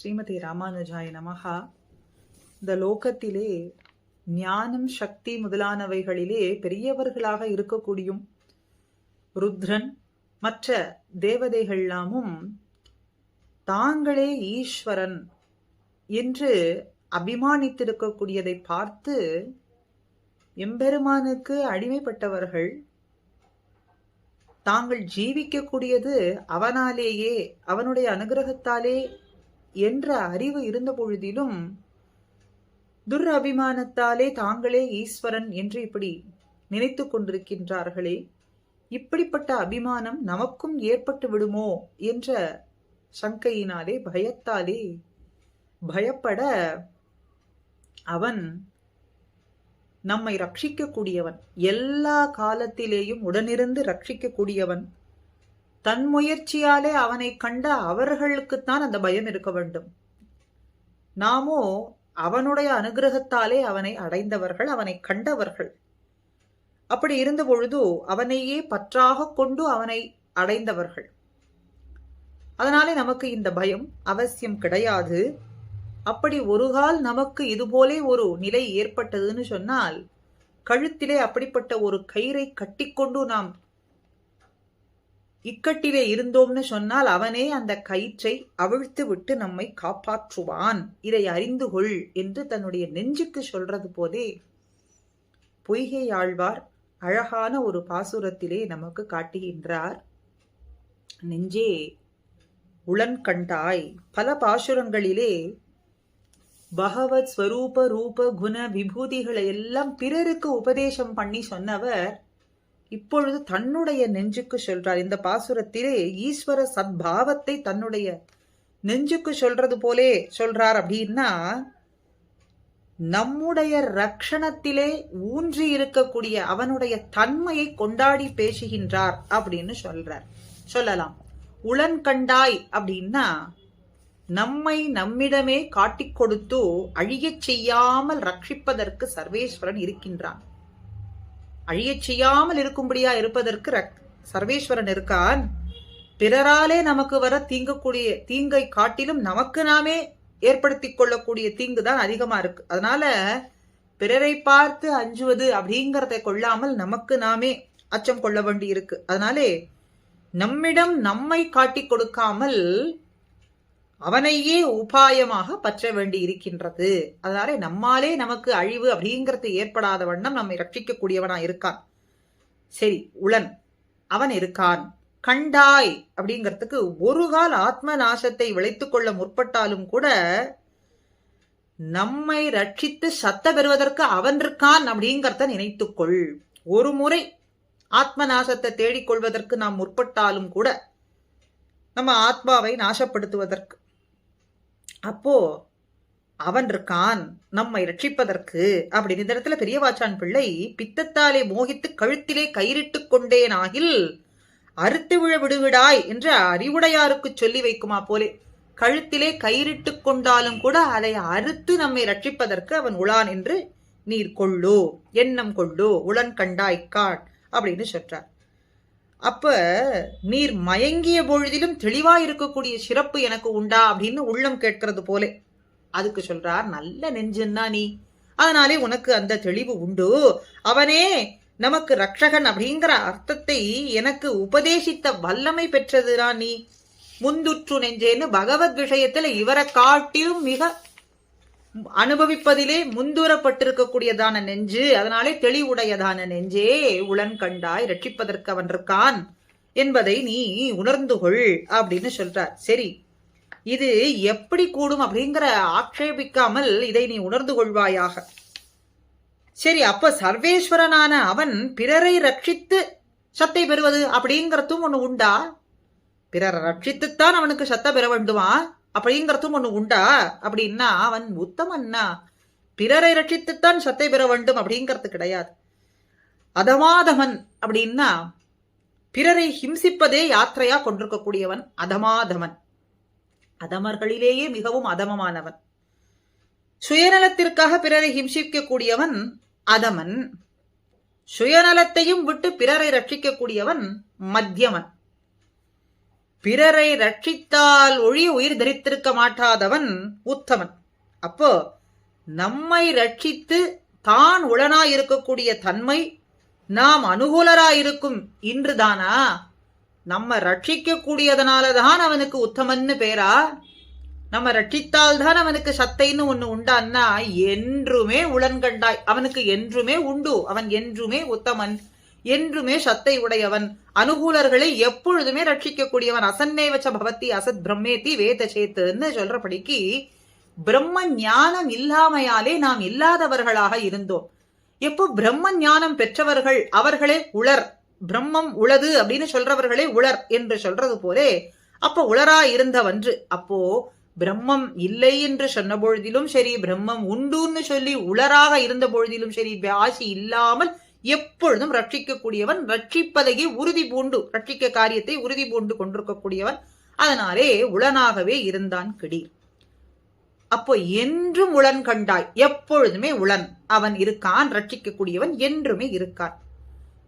ஸ்ரீமதி ராமானுஜாய நமகா இந்த லோகத்திலே ஞானம் சக்தி முதலானவைகளிலே பெரியவர்களாக இருக்கக்கூடியும் ருத்ரன் மற்ற தேவதைகள்லாமும் தாங்களே ஈஸ்வரன் என்று அபிமானித்திருக்கக்கூடியதை பார்த்து எம்பெருமானுக்கு அடிமைப்பட்டவர்கள் தாங்கள் ஜீவிக்கக்கூடியது அவனாலேயே அவனுடைய அனுகிரகத்தாலே என்ற அறிவு இருந்த பொழுதிலும் துர் அபிமானத்தாலே தாங்களே ஈஸ்வரன் என்று இப்படி நினைத்து கொண்டிருக்கின்றார்களே. இப்படிப்பட்ட அபிமானம் நமக்கும் ஏற்பட்டு விடுமோ என்ற சங்கையினாலே பயத்தாலே பயப்பட அவன் நம்மை ரட்சிக்கக்கூடியவன். எல்லா காலத்திலேயும் உடனிருந்து ரட்சிக்கக்கூடியவன். தன் முயற்சியாலே அவனை கண்ட அவர்களுக்குத்தான் அந்த பயம் இருக்க வேண்டும். நாமோ அவனுடைய அனுகிரகத்தாலே அவனை அடைந்தவர்கள் அவனை கண்டவர்கள். அப்படி இருந்த பொழுது அவனையே பற்றாக கொண்டு அவனை அடைந்தவர்கள். அதனாலே நமக்கு இந்த பயம் அவசியம் கிடையாது. அப்படி ஒரு கால் நமக்கு இதுபோலே ஒரு நிலை ஏற்பட்டதுன்னு சொன்னால் கழுத்திலே அப்படிப்பட்ட ஒரு கயிறை கட்டிக்கொண்டு நாம் இக்கட்டிலே இருந்தோம்னு சொன்னால் அவனே அந்த கயிற்றை அவிழ்த்து விட்டு நம்மை காப்பாற்றுவான். இதை அறிந்து கொள் என்று தன்னுடைய நெஞ்சுக்கு சொல்றது போதே பொய்கை ஆழ்வார் அழகான ஒரு பாசுரத்திலே நமக்கு காட்டுகின்றார். நெஞ்சே உளன் கண்டாய். பல பாசுரங்களிலே பகவத் ஸ்வரூப ரூப குண விபூதிகளை எல்லாம் பிறருக்கு உபதேசம் பண்ணி சொன்னவர் இப்பொழுது தன்னுடைய நெஞ்சுக்கு சொல்றார். இந்த பாசுரத்திலே ஈஸ்வர சத்பாவத்தை தன்னுடைய நெஞ்சுக்கு சொல்றது போலே சொல்றார் அப்படின்னா நம்முடைய ரக்ஷணத்திலே ஊன்றி இருக்கக்கூடிய அவனுடைய தன்மையை கொண்டாடி பேசுகின்றார் அப்படின்னு சொல்றார். சொல்லலாம். உளன் கண்டாய் அப்படின்னா நம்மை நம்மிடமே காட்டிக் கொடுத்து அழியச் செய்யாமல் ரட்சிப்பதற்கு சர்வேஸ்வரன் இருக்கின்றான். அழியச் செய்யாமல் இருக்கும்படியா இருப்பதற்கு சர்வேஸ்வரன் இருக்கான். பிறராலே நமக்கு வர தீங்கக்கூடிய தீங்கை காட்டிலும் நமக்கு நாமே ஏற்படுத்தி கொள்ளக்கூடிய தீங்கு தான் அதிகமா இருக்கு. அதனால பிறரை பார்த்து அஞ்சுவது அப்படிங்கிறத கொள்ளாமல் நமக்கு நாமே அச்சம் கொள்ள வேண்டி இருக்கு. அதனாலே நம்மிடம் நம்மை காட்டி கொடுக்காமல் அவனையே உபாயமாக பற்ற வேண்டி இருக்கின்றது அதனாலே நம்மாலே நமக்கு அழிவு அப்படிங்கிறது ஏற்படாத வண்ணம் நம்மை ரட்சிக்கக்கூடியவனா இருக்கான். சரி உளன். அவன் இருக்கான். கண்டாய் அப்படிங்கிறதுக்கு ஒரு கால் ஆத்ம நாசத்தை விளைத்து கொள்ள முற்பட்டாலும் கூட நம்மை ரட்சித்து சத்த பெறுவதற்கு அவன் இருக்கான் அப்படிங்கிறத நினைத்துக்கொள் ஒரு முறை ஆத்ம நாசத்தை தேடிக்கொள்வதற்கு நாம் முற்பட்டாலும் கூட நம்ம ஆத்மாவை நாசப்படுத்துவதற்கு அப்போ அவன் இருக்கான் நம்மை ரட்சிப்பதற்கு. அப்படின்னு இந்த இடத்துல பெரியவாச்சான் பிள்ளை பித்தத்தாலே மோகித்து கழுத்திலே கயிறிட்டு கொண்டேனாகில் அறுத்து விழ விடுவிடாய் என்று அறிவுடையாருக்கு சொல்லி வைக்குமா போலே. கழுத்திலே கயிறிட்டு கொண்டாலும் கூட அதை அறுத்து நம்மை ரட்சிப்பதற்கு அவன் உளான் என்று நீர் கொள்ளு எண்ணம் கொள்ளு உளன் கண்டாய்க்கான் அப்படின்னு சொல்றார். அப்ப நீர் மயங்கிய பொழுதிலும் தெளிவா இருக்கக்கூடிய சிறப்பு எனக்கு உண்டா அப்படின்னு உள்ளம் கேட்கிறது போலே. அதுக்கு சொல்றார் நல்ல நெஞ்சுன்னா நீ. அதனாலே உனக்கு அந்த தெளிவு உண்டு. அவனே நமக்கு ரக்ஷகன் அப்படிங்கிற அர்த்தத்தை எனக்கு உபதேசித்த வல்லமை பெற்றதுதான் நீ. முந்துற்று நெஞ்சேன்னு பகவத் விஷயத்துல இவரை காட்டிலும் மிக அனுபவிப்பதிலே முந்தூரப்பட்டிருக்கக்கூடியதான நெஞ்சு அதனாலே தெளிவுடையதான நெஞ்சே உளன் கண்டாய் ரட்சிப்பதற்கு அவன் இருக்கான் என்பதை நீ உணர்ந்து கொள் அப்படின்னு சொல்றார். சரி இது எப்படி கூடும் அப்படிங்கிற ஆக்ஷேபிக்காமல் இதை நீ உணர்ந்து கொள்வாயாக. சரி அப்ப சர்வேஸ்வரனான அவன் பிறரை ரட்சித்து சத்தை பெறுவது அப்படிங்கறதும் ஒண்ணு உண்டா? பிறரை ரட்சித்துத்தான் அவனுக்கு சத்த பெற வேண்டுமா? அப்படிங்கிறதும் ஒண்ணு உண்டா? அப்படின்னா அவன் உத்தமன்னா? பிறரை ரட்சித்துத்தான் சத்தை பெற வேண்டும் அப்படிங்கிறது கிடையாது. அதமாதமன் அப்படின்னா பிறரை ஹிம்சிப்பதே யாத்திரையா கொண்டிருக்கக்கூடியவன் அதமாதமன். அதமர்களிலேயே மிகவும் அதமமானவன். சுயநலத்திற்காக பிறரை ஹிம்சிக்கக்கூடியவன் அதமன். சுயநலத்தையும் விட்டு பிறரை ரட்சிக்கக்கூடியவன் மத்தியமன் பிறரை ரட்சித்தால் ஒழிய உயிர் தரித்திருக்க மாட்டாதவன் உத்தமன். அப்போ நம்மை ரட்சித்து தான் உளனாய் இருக்கக்கூடிய தன்மை நாம் அனுகூலராயிருக்கும் இன்றுதானா? நம்ம ரட்சிக்க தான் அவனுக்கு உத்தமன்னு பேரா? நம்ம ரட்சித்தால் தான் அவனுக்கு சத்தைன்னு ஒண்ணு உண்டான்னா என்றுமே உளன்கண்டாய் அவனுக்கு என்றுமே உண்டு அவன் என்றுமே உத்தமன். என்றுமே சத்தை உடையவன். அனுகூலர்களை எப்பொழுதுமே ரட்சிக்கக்கூடியவன். அசன்னேவச்ச பவத்தி அசத் பிரம்மேத்தி வேத சேத்துன்னு சொல்றபடிக்கு பிரம்ம ஞானம் இல்லாமையாலே நாம் இல்லாதவர்களாக இருந்தோம். எப்போ பிரம்ம ஞானம் பெற்றவர்கள் அவர்களே உளர். பிரம்மம் உளது அப்படின்னு சொல்றவர்களே உளர் என்று சொல்றது போலே அப்ப உளரா இருந்தவன்று. அப்போ பிரம்மம் இல்லை என்று சொன்ன பொழுதிலும் சரி பிரம்மம் உண்டுன்னு சொல்லி உளராக இருந்த பொழுதிலும் சரி வியாசி இல்லாமல் எப்பொழுதும் ரட்சிக்கக்கூடியவன் ரட்சிப்பதையே உறுதி பூண்டு ரட்சிக்க காரியத்தை உறுதி பூண்டு கொண்டிருக்கக்கூடியவன். அதனாலே உளனாகவே இருந்தான் கிடீர். அப்போ என்றும் உளன் கண்டாய் எப்பொழுதுமே உளன். அவன் இருக்கான் ரட்சிக்கக்கூடியவன் என்றுமே இருக்கான்.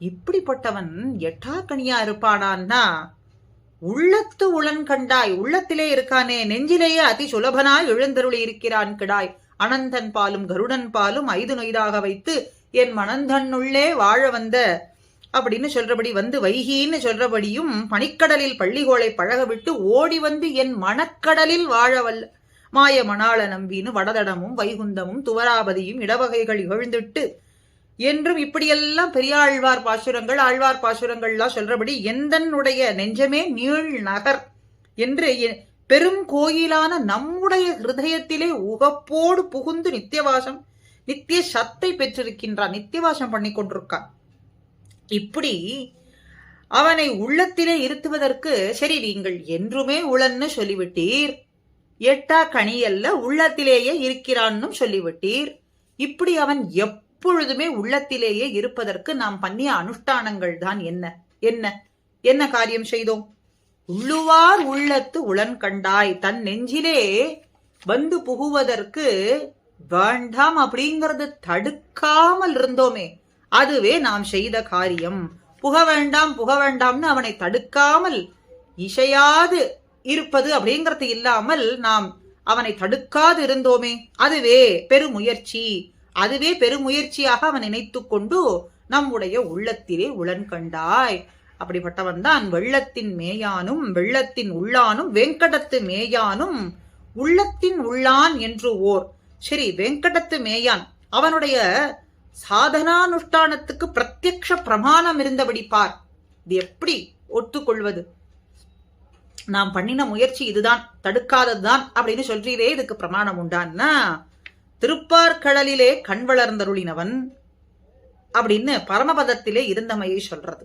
இப்படிப்பட்டவன் எட்டாக்கணியா இருப்பானான்னா உள்ளத்து உளன் கண்டாய் உள்ளத்திலே இருக்கானே நெஞ்சிலேயே அதி சுலபனாய் எழுந்தருளி இருக்கிறான் கிடாய். அனந்தன் பாலும் கருடன் பாலும் ஐது நொய்தாக வைத்து என் மனந்தன்னுள்ளே வாழ வந்த அப்படின்னு சொல்றபடி வந்து வைகின்னு சொல்றபடியும் பனிக்கடலில் பள்ளிகோளை பழக விட்டு ஓடி வந்து என் மணக்கடலில் வாழ வல்ல மாய மணாள நம்பின்னு வடதடமும் வைகுந்தமும் துவராபதியும் இடவகைகள் இகழ்ந்துட்டு என்றும் இப்படியெல்லாம் பெரியாழ்வார் பாசுரங்கள் ஆழ்வார் பாசுரங்கள்லாம் சொல்றபடி எந்தனுடைய நெஞ்சமே நீள் நகர் என்று பெரும் கோயிலான நம்முடைய ஹிருதயத்திலே உகப்போடு புகுந்து நித்தியவாசம் நித்திய சத்தை பெற்றிருக்கின்றான் நித்தியவாசம் பண்ணி கொண்டிருக்கான். இப்படி அவனை உள்ளத்திலே இருத்துவதற்கு சரி நீங்கள் என்றுமே உளன்னு சொல்லிவிட்டீர். எட்டா கனியல்ல உள்ளத்திலேயே இருக்கிறான்னு சொல்லிவிட்டீர். இப்படி அவன் எப்பொழுதுமே உள்ளத்திலேயே இருப்பதற்கு நாம் பண்ணிய அனுஷ்டானங்கள் தான் என்ன? என்ன? என்ன காரியம் செய்தோம்? உள்ளுவார் உள்ளத்து உளன் கண்டாய் தன் நெஞ்சிலே வந்து புகுவதற்கு வேண்டாம் அப்படிங்கறது தடுக்காமல் இருந்தோமே. அதுவே நாம் செய்த காரியம். புக வேண்டாம் புக வேண்டாம்னு அவனை தடுக்காமல் இசையாது இருப்பது அப்படிங்கறது இல்லாமல் நாம் அவனை தடுக்காது இருந்தோமே. அதுவே பெருமுயற்சி. அதுவே பெருமுயற்சியாக அவன் நினைத்து கொண்டு நம்முடைய உள்ளத்திலே உளன் கண்டாய். அப்படிப்பட்டவன் தான் வெள்ளத்தின் மேயானும் வெள்ளத்தின் உள்ளானும் வெங்கடத்து மேயானும் உள்ளத்தின் உள்ளான் என்று ஓர் சரி வெங்கடத்து மேயான். அவனுடைய சாதனானுஷ்டானத்துக்கு பிரத்யக்ஷ பிரமாணம் இருந்தபடி பார். இது எப்படி ஒத்துக்கொள்வது? நாம் பண்ணின முயற்சி இதுதான் தடுக்காததுதான் அப்படின்னு சொல்றீரே இதுக்கு பிரமாணம் உண்டான்னா திருப்பார்கடலிலே கண் வளர்ந்தருளினவன் அப்படின்னு பரமபதத்திலே இருந்தமையை சொல்றது.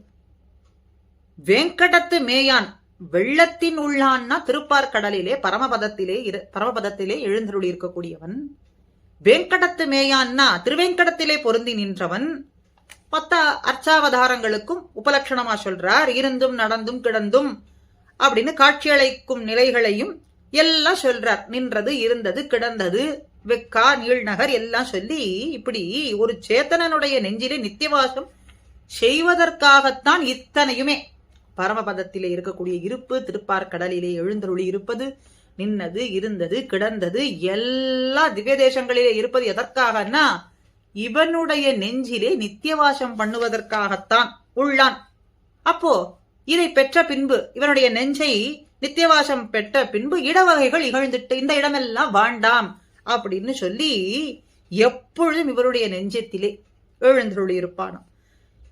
வெங்கடத்து மேயான் வெள்ளத்தின் உள்ளான்னா திருப்பார்கடலிலே பரமபதத்திலே பரமபதத்திலே எழுந்தருளி இருக்கக்கூடியவன் வெங்கடத்து மேயான்னா திருவேங்கடத்திலே பொருந்தி நின்றவன் மொத்த அர்ச்சாவதாரங்களுக்கும் உபலட்சணமா சொல்றார். இருந்தும் நடந்தும் கிடந்தும் அப்படின்னு காட்சியளிக்கும் நிலைகளையும் எல்லாம் சொல்றார். நின்றது இருந்தது கிடந்தது வெக்கா நீழ்நகர் எல்லாம் சொல்லி இப்படி ஒரு சேத்தனனுடைய நெஞ்சிலே நித்தியவாசம் செய்வதற்காகத்தான் இத்தனையுமே. பரமபதத்திலே இருக்கக்கூடிய இருப்பு திருப்பார் கடலிலே எழுந்தருளி இருப்பது நின்னது இருந்தது கிடந்தது எல்லா திவ்ய தேசங்களிலே இருப்பது எதற்காகனா இவனுடைய நெஞ்சிலே நித்தியவாசம் பண்ணுவதற்காகத்தான் உள்ளான். அப்போ இதை பெற்ற பின்பு இவனுடைய நெஞ்சை நித்தியவாசம் பெற்ற பின்பு இடவகைகள் இகழ்ந்துட்டு இந்த இடமெல்லாம் வாண்டாம் அப்படின்னு சொல்லி எப்பொழுதும் இவருடைய நெஞ்சத்திலே எழுந்தருளி இருப்பானாம்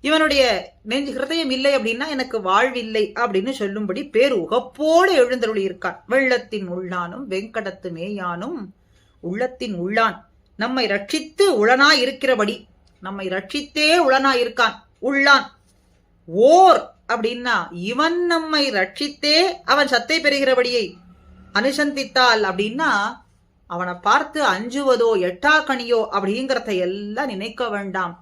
இவனுடைய நெஞ்சு ஹிருதயம் இல்லை அப்படின்னா எனக்கு வாழ்வில்லை அப்படின்னு சொல்லும்படி பேர் உகப்போடு எழுந்தருளி இருக்கான் வெள்ளத்தின் உள்ளானும் வெங்கடத்து மேயானும் உள்ளத்தின் உள்ளான். நம்மை ரட்சித்து உளனாய் இருக்கிறபடி நம்மை ரட்சித்தே உளனாய் இருக்கான் உள்ளான். ஓர் அப்படின்னா இவன் நம்மை ரட்சித்தே அவன் சத்தை பெறுகிறபடியை அனுசந்தித்தால் அப்படின்னா அவனை பார்த்து அஞ்சுவதோ எட்டாக்கணியோ அப்படிங்கிறத எல்லாம் நினைக்க வேண்டாம்.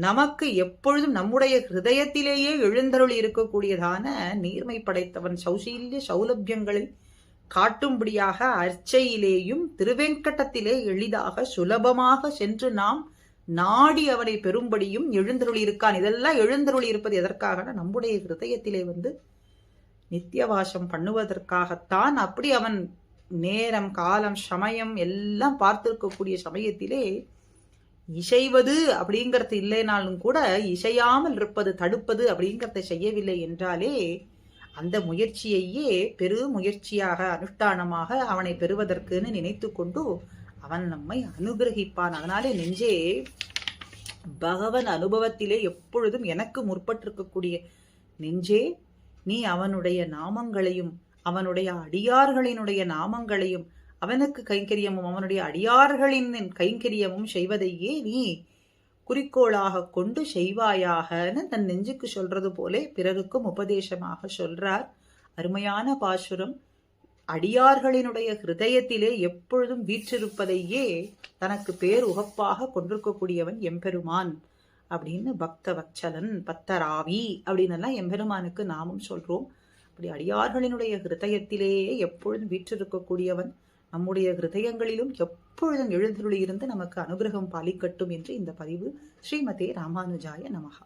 நமக்கு எப்பொழுதும் நம்முடைய ஹிருதயத்திலேயே எழுந்தருள் இருக்கக்கூடியதான நீர்மை படைத்தவன் சௌசீல்ய சௌலபியங்களை காட்டும்படியாக அர்ச்சையிலேயும் திருவெங்கட்டத்திலே எளிதாக சுலபமாக சென்று நாம் நாடி அவனை பெறும்படியும் எழுந்தருள் இருக்கான். இதெல்லாம் எழுந்தருள் இருப்பது எதற்காக நம்முடைய ஹிருதயத்திலே வந்து நித்தியவாசம் பண்ணுவதற்காகத்தான் அப்படி அவன் நேரம் காலம் சமயம் எல்லாம் பார்த்திருக்கக்கூடிய சமயத்திலே இசைவது அப்படிங்கிறது இல்லைனாலும் கூட இசையாமல் இருப்பது தடுப்பது அப்படிங்கிறத செய்யவில்லை என்றாலே அந்த முயற்சியையே பெரு முயற்சியாக அனுஷ்டானமாக அவனை பெறுவதற்குன்னு நினைத்து கொண்டு அவன் நம்மை அனுகிரகிப்பான். அதனாலே நெஞ்சே பகவன் அனுபவத்திலே எப்பொழுதும் எனக்கு முற்பட்டிருக்கக்கூடிய நெஞ்சே நீ அவனுடைய நாமங்களையும் அவனுடைய அடியார்களினுடைய நாமங்களையும் அவனுக்கு கைங்கரியமும் அவனுடைய அடியார்களின் கைங்கரியமும் செய்வதையே நீ குறிக்கோளாக கொண்டு செய்வாயாகன்னு தன் நெஞ்சுக்கு சொல்றது போலே பிறருக்கும் உபதேசமாக சொல்றார். அருமையான பாசுரம். அடியார்களினுடைய ஹிருதயத்திலே எப்பொழுதும் வீற்றிருப்பதையே தனக்கு பேர் உகப்பாக கொண்டிருக்கக்கூடியவன் எம்பெருமான் அப்படின்னு பக்த வச்சலன் பத்தராவி அப்படின்னு எல்லாம் எம்பெருமானுக்கு நாமும் சொல்றோம். அப்படி அடியார்களினுடைய ஹிருதயத்திலேயே எப்பொழுதும் வீற்றிருக்கக்கூடியவன் நம்முடைய ஹிருதயங்களிலும் எப்பொழுதும் எழுந்தருளியிருந்து நமக்கு அனுகிரகம் பாலிக்கட்டும் என்று இந்த பதிவு ஸ்ரீமதே ராமானுஜாய நமகா